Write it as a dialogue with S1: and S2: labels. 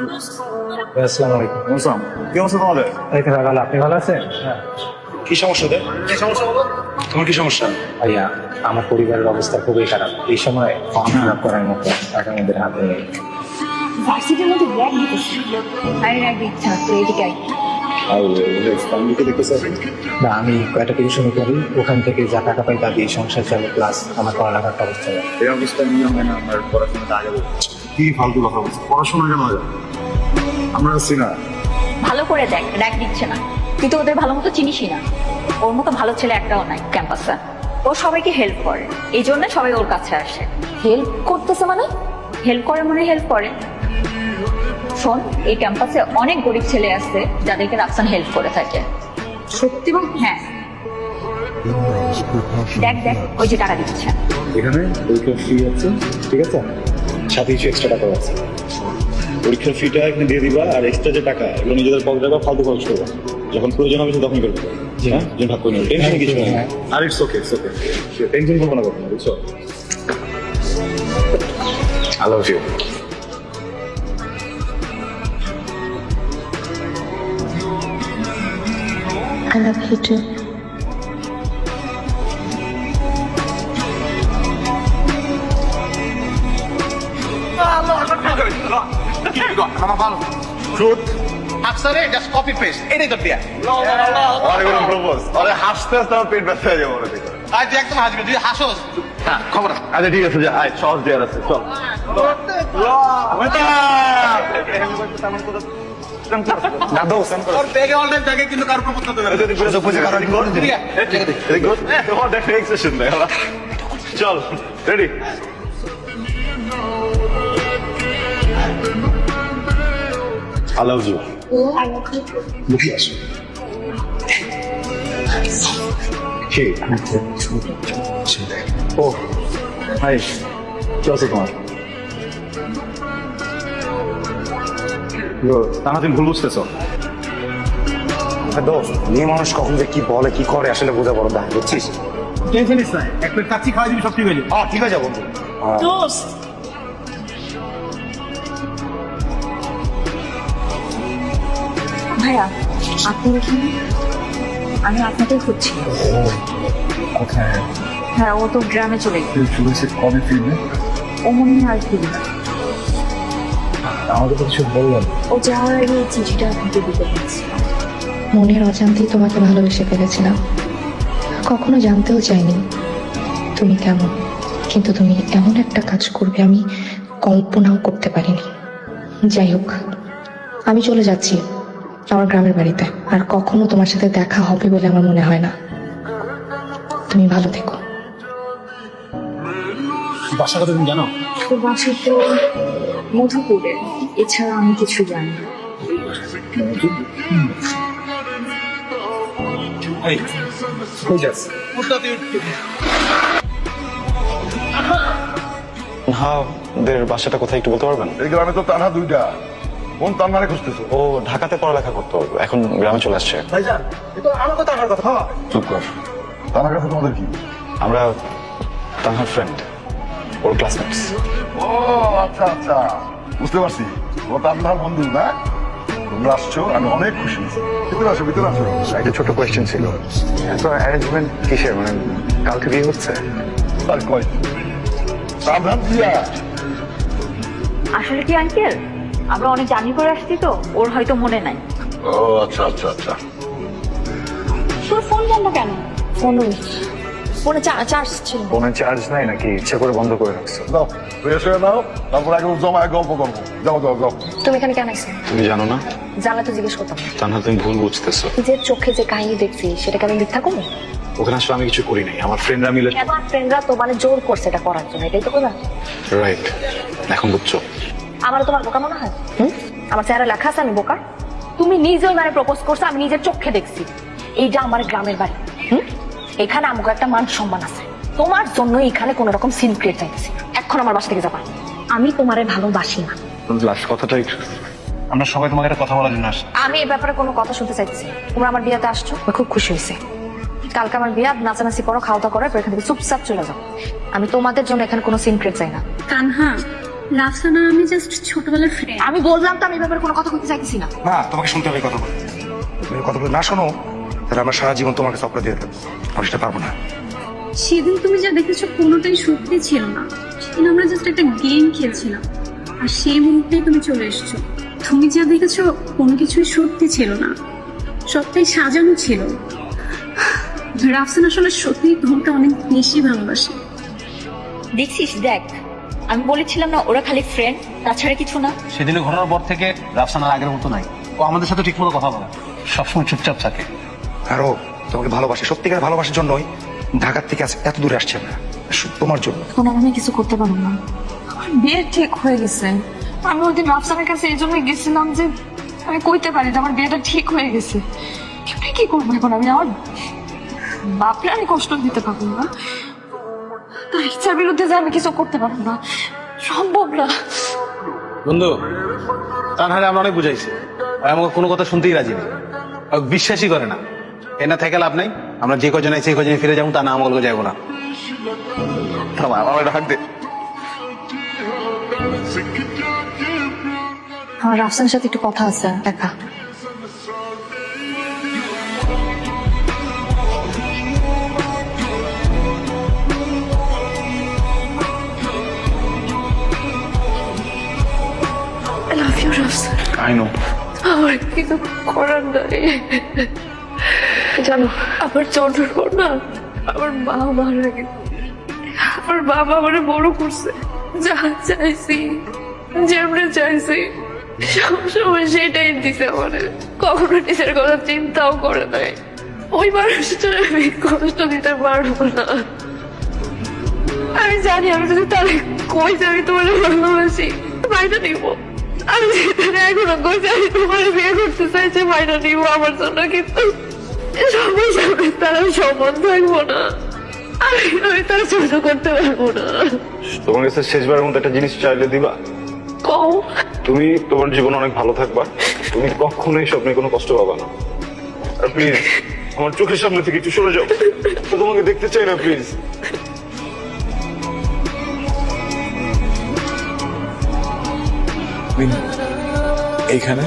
S1: আসসালামু আলাইকুম।
S2: বুঝলাম কি অবস্থা তোমাদের?
S1: এই তো ভালো আপনি ভালো আছেন?
S2: কি সমস্যা ওদের কি সমস্যা বলো? তোমার কি সমস্যা?
S1: ভাইয়া আমার পরিবারের অবস্থা খুবই খারাপ। এই সময় ফর্ম ফিল আপ করার মতো টাকা আমাদের হাতে নেই।
S3: ভার্সিটির মধ্যে ব্যাগ দিতেছে। আরে রাখ ইচ্ছা তো এদিকে আয়।
S1: না আমি কয়টা টিউশন করি। ওখান থেকে যা টাকা পাই তা দিয়ে সংসার চলে প্লাস আমার পড়ালেখার খরচ চলে
S2: এই অবস্থা নিয়ে হয় না আমার পড়াশোনাটা আগে। কি ফালতু কথা বলছো? পড়াশোনা কেন হয়? আমরা আছি না।
S3: ভালো করে দেখ র্যাক দিচ্ছে না। তুই তো ওদের ভালো মতো চিনিসই না। ওর মতো ভালো ছেলে একটাও নাই ক্যাম্পাসে। ও সবাইকে হেল্প করে। এই জন্য সবাই ওর কাছে আসে। হেল্প করতেছে মানে? হেল্প করে মানে হেল্প করে। শোন এই ক্যাম্পাসে অনেক গরিব ছেলে আছে যাদেরকে রাফসান হেল্প করে থাকে। সত্যি বল? হ্যাঁ। দেখ দেখ ওই যে টাকা দিচ্ছে।
S1: এখানে পরীক্ষার ফি আছে ঠিক আছে? সাথে কিছু এক্সট্রা টাকা আছে।
S2: পরীক্ষার ফিটা এখানে দিয়ে দিবা আর এক্সট্রা যে টাকা এগুলো নিজেদের পকেটে বা ফালতু খরচ করবা। যখন প্রয়োজন হবে তখন করবে হ্যাঁ? ভাগ করে নিও। টেনশন কিছু নেই।
S1: হ্যাঁ।
S2: আর it's okay it's okay tension করব না কখনো বুঝছ? I love you
S4: I love you too.
S2: Truth
S5: আফসারে জাস্ট কপি পেস্ট এটাই তো দিয়া
S2: আরে প্রপোজ আরে হাসতে হাসতে আমার পেট ব্যথা হয়ে যাবে মনে
S5: আজ একদম হাসবি তুই হাসোস হ্যাঁ খবর
S2: আচ্ছা ঠিক আছে যা আয় সহজ দেওয়ার আছে চল না দাও I love you. বুঝি আসো কে ও হাই কি আছে তোমার তানা তুমি ভুল বুঝতেছো?
S1: দোস্ত মেয়ে মানুষ কখন যে কি বলে কি করে আসলে বোঝা বড় দায় বুঝছিস?
S5: টেনশন নিস না এক প্লেট কাচ্চি খাওয়াই দিবি সব ঠিক হয়ে যাবে।
S1: হ্যাঁ ঠিক আছে বন্ধু।
S3: ভাইয়া আপনি এখানে আমি আপনাকে খুঁজছি।
S1: কোথায়
S3: হ্যাঁ ও তো গ্রামে চলে গেছে
S1: কবে ফিরবে?
S3: ও মনে হয় আর ফিরবে
S1: আমাকে তো কিছু বললেন
S3: ও যাওয়ার আগে এই চিঠিটা আপনাকে দিতে পারছি
S4: মনের অজান্তেই তোমাকে ভালোবেসে ফেলেছিলাম। কখনো জানতেও চাইনি তুমি কেমন। কিন্তু তুমি এমন একটা কাজ করবে আমি কল্পনাও করতে পারিনি। যাই হোক আমি চলে যাচ্ছি। আমার গ্রামের বাড়িতে। আর কখনো তোমার সাথে দেখা হবে বলে আমার মনে হয় না। তুমি ভালো থেকো।
S5: বাসা কথা তুমি জানো?
S3: তো বাসা তো মধুপুরে। এছাড়া আমি কিছু জানি না।
S5: এই
S1: কই যাস?
S6: হ্যাঁ ওদের বাসাটা কোথায় একটু বলতে পারবেন?
S7: এই গ্রামে তো তানহা দুইটা। কোন তানহারে খুঁজতেছো।
S6: ও ঢাকাতে পড়ালেখা করতো। এখন গ্রামে চলে আসছে।
S5: ভাইজান এ তো আমার কথা আমার কথা হ্যাঁ
S7: চুপ কর। তানহার কাছে তোমাদের কি?
S6: আমরা তাহার ফ্রেন্ড ওর ক্লাসমেটস
S7: ও আচ্ছা আচ্ছা। বুঝতে পারছি। ও তানহার বন্ধু না? তোমরা আসছো আমি অনেক খুশি ভিতরে আসো ভিতরে আসো।
S6: একটা ছোট কোয়েশ্চেন ছিল। তো অ্যারেঞ্জমেন্ট কিসের? মানে কালকে বিয়ে হচ্ছে?
S7: তার কয়? সাবধান দিয়া
S3: আসলে কি আঙ্কেল আমরা অনেক জার্নি করে আসছি তো ওর হয়তো মনে নাই।
S7: ও আচ্ছা আচ্ছা আচ্ছা।
S3: তোর ফোন বন্ধ কেন? ফোন ফোনে চার্জ ছিল।
S6: ফোনে চার্জ নাই নাকি? ইচ্ছে করে বন্ধ করে রাখছো।
S7: দাও ফ্রেশ হয়ে নাও তারপর আগে জমায় গল্প করব। যাও যাও যাও।
S4: তুমি এখানে কেন আসছো
S6: তুমি জানো না?
S4: জানলে তো জিজ্ঞেস করতাম।
S6: তানহা তুমি ভুল বুঝতেছো।
S4: যে চোখে যে কাহিনী দেখছি সেটাকে আমি মিথ্যা করব
S6: ওখানে আসলে আমি কিছু করি নাই। আমার ফ্রেন্ডরা মিলে
S4: আমার ফ্রেন্ডরা তো মানে জোর করছে এটা করার জন্য এটাই তো কথা।
S6: রাইট এখন বুঝছ?
S4: আমার তোমার বোকা মনে হয়? আমার চেহারা লেখা আছে আমি বোকা? তুমি নিজেই মানে প্রপোজ করছ আমি নিজের চোখে দেখছি। এইটা আমার গ্রামের বাড়ি। হুম? এখানে আমাকে একটা মান সম্মান আছে। তোমার জন্য এখানে কোন রকম সিন ক্রিয়েট চাইতেছি এখন আমার বাসা থেকে যাবা। আমি তোমারে ভালোবাসি না।
S6: লাস্ট কথাটা একটু
S5: আমরা সবাই তোমাকে একটা কথা বলার জন্য আসছি।
S4: আমি এই ব্যাপারে কোনো কথা শুনতে চাইছি তোমরা আমার বিয়েতে আসছো আমি খুব খুশি হয়েছে। কালকে আমার বিয়ে নাচানাচি করো খাওয়া দাওয়া করো এখান থেকে চুপচাপ চলে যাও। আমি তোমাদের জন্য এখানে কোনো সিন ক্রিয়েট চাই না।
S8: তানহা রাফসানা আমি জাস্ট ছোটবেলার ফ্রেন্ড
S3: আমি বললাম তো আমি এই ব্যাপারে কোনো কথা বলতে চাইতেছি না।
S6: না তোমাকে শুনতে হবে এই কথাগুলো। তুমি এই কথাগুলো না শোনো তাহলে আমরা সারা জীবন তোমাকে সপরা দিয়ে দেবো। আমি সেটা পারব না।
S8: সেদিন তুমি যা দেখেছ কোনোটাই সত্যি ছিল না। সেদিন আমরা জাস্ট একটা গেম খেলছিলাম আর সেই মুহূর্তেই তুমি চলে এসেছ। তুমি যা দেখেছ কোনো কিছুই সত্যি ছিল না। সবটাই সাজানো ছিল। রাফসান আসলে সত্যি তোমাকে অনেক বেশি ভালোবাসে।
S3: দেখছিস দেখ আমি বলেছিলাম না ওরা খালি ফ্রেন্ড তাছাড়া কিছু না।
S5: সেদিনের ঘটনার পর থেকে রাফসানার আগের মতো নাই। ও আমাদের সাথে ঠিকমতো কথা বলে। না। সবসময় চুপচাপ থাকে।
S6: আরও তোমাকে ভালোবাসি সত্যিকার ভালোবাসার জন্যই ঢাকার থেকে আজ এত দূরে আসছে না শুধু তোমার জন্য।
S9: এখন আর আমি কিছু করতে পারব না। আমার বিয়ে ঠিক হয়ে গেছে। আমি ওই দিন রাফসানের কাছে এই জন্যই গেছিলাম যে আমি কইতে পারি যে আমার বিয়েটা ঠিক হয়ে গেছে। কি করব এখন? আমি আমার বাপরে আমি কষ্ট দিতে পারব না। তার ইচ্ছার বিরুদ্ধে যে আমি কিছু করতে পারব না। সম্ভব না।
S5: বন্ধু তানহারে আমরা অনেক বুঝাইছি। আমাকে কোনো কথা শুনতেই রাজি নেই। বিশ্বাসই করে না। এ না থেকে লাভ নাই। আমরা যে কজন আছি সেই কজনে ফিরে যাব তা না আমাকে যাব না।
S2: আমার ডাক দে।
S9: আমার রাফসানের সাথে একটু কথা আছে একা।
S2: আই নো
S9: আমার কিছু করার নাই। জানো, আমার জন্মের পর না, আমার মা মারা গেছে। আমার বাবা আমার বড় করছে। যা চাইছি, যেমন চাইছি, সবসময় সেটাই দিছে আমার। কখনো নিজের কথা চিন্তাও করে নাই। ওই মানুষটার আমি কষ্ট দিতে পারব না। আমি জানি, আমি যদি তাহলে কইছে আমি তোমার ভালোবাসি? মাইটা নিব আমি এখনও কইছে আমি তোমার বিয়ে করতে চাইছি নিব আমার জন্য কিন্তু সবাই সামনে তারা সমান থাকব না। আমি তার করতে পারব না।
S2: তোমার কাছে শেষবারের মতো একটা জিনিস চাইলে দিবা?
S9: কম
S2: তুমি তোমার জীবন অনেক ভালো থাকবা তুমি কখনোই স্বপ্নে কোনো কষ্ট পাবা না। আর প্লিজ আমার চোখের সামনে থেকে একটু সরে যাও। তো তোমাকে দেখতে চাই না প্লিজ
S10: এইখানে